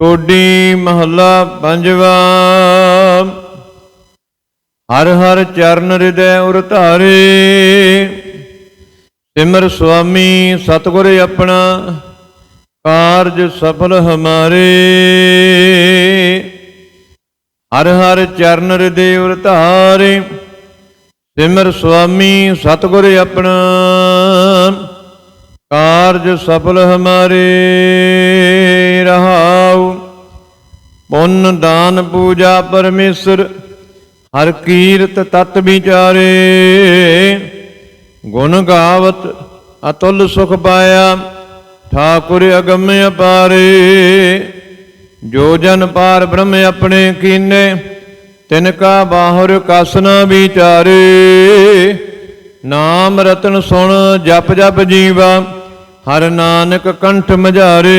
ਟੋਡੀ ਮਹੱਲਾ ਪੰਜਵਾ। ਹਰ ਹਰ ਚਰਨ ਹਿਰਦੈ ਉਰ ਧਾਰੇ। ਸਿਮਰ ਸੁਆਮੀ ਸਤਿਗੁਰ ਆਪਣਾ, ਕਾਰਜ ਸਫਲ ਹਮਾਰੇ। ਹਰ ਹਰ ਚਰਨ ਹਿਰਦੈ ਉਰ ਧਾਰੇ। ਸਿਮਰ ਸੁਆਮੀ ਸਤਿਗੁਰ ਆਪਣਾ, ਕਾਰਜ ਸਫਲ ਹਮਾਰੇ। ਪੁੰਨ ਦਾਨ ਪੂਜਾ ਪਰਮੇਸ਼ਰ, ਹਰ ਕੀਰਤ ਤਤ ਵਿਚਾਰੇ। ਗੁਣ ਗਾਵਤ ਅਤੁਲ ਸੁਖ ਪਾਇਆ, ਠਾਕੁਰ ਅਗਮ ਅਪਾਰੇ। ਜੋ ਜਨ ਪਾਰ ਬ੍ਰਹਮ ਆਪਣੇ ਕੀਨੇ, ਤਿਨ ਕਾ ਬਾਹਰ ਕਸ ਨ ਵਿਚਾਰੇ। ਨਾਮ ਰਤਨ ਸੁਣ, ਜਪ ਜਪ ਜੀਵਾ, ਹਰ ਨਾਨਕ ਕੰਠ ਮਝਾਰੇ।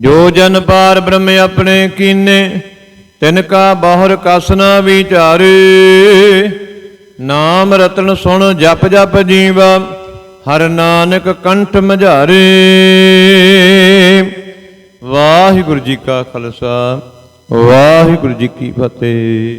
ਜੋ ਜਨ ਪਾਰ ਬ੍ਰਹਮ ਆਪਣੇ ਕੀਨੇ, ਤਿਨ ਕਾ ਬਾਹਰ ਕਸ ਨ ਵਿਚਾਰੇ ਨਾਮ ਰਤਨ ਸੁਣ ਜਪ ਜਪ ਜੀਵਾ, ਹਰ ਨਾਨਕ ਕੰਠ ਮਝਾਰੇ। ਵਾਹਿਗੁਰੂ ਜੀ ਕਾ ਖਾਲਸਾ, ਵਾਹਿਗੁਰੂ ਜੀ ਕੀ ਫਤਿਹ।